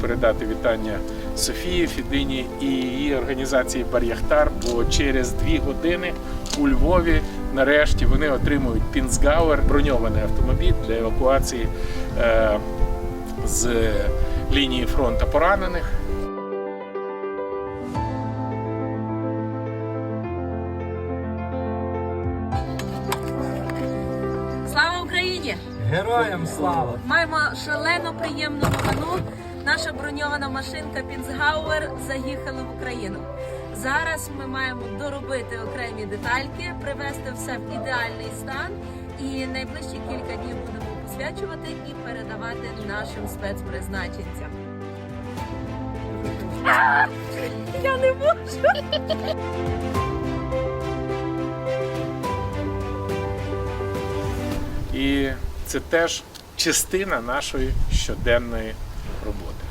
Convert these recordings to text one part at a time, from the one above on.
передати вітання Софії Фідині і її організації Бар'яхтар, бо через дві години у Львові нарешті вони отримують Пінсгауер, броньований автомобіль для евакуації е, з лінії фронту поранених. Слава Україні! Героям слава! Маємо шалено приємну новину. Наша броньована машинка Пінцгауер заїхала в Україну. Зараз ми маємо доробити окремі детальки, привести все в ідеальний стан. І найближчі кілька днів будемо посвячувати і передавати нашим спецпризначенцям. Я не можу. І це теж частина нашої щоденної роботи.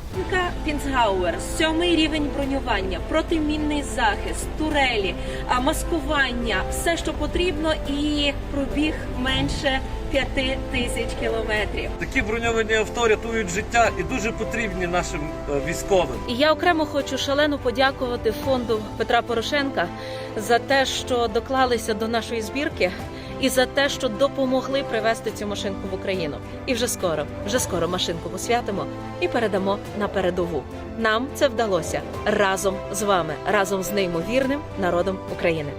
Пінцгауер, сьомий рівень бронювання, протимінний захист, турелі, маскування, все, що потрібно, і пробіг менше п'яти тисяч кілометрів. Такі броньовані авто рятують життя і дуже потрібні нашим е, військовим. І я окремо хочу шалено подякувати фонду Петра Порошенка за те, що доклалися до нашої збірки. І за те, що допомогли привезти цю машинку в Україну. І вже скоро, вже скоро машинку посвятимо і передамо на передову. Нам це вдалося разом з вами, разом з неймовірним народом України.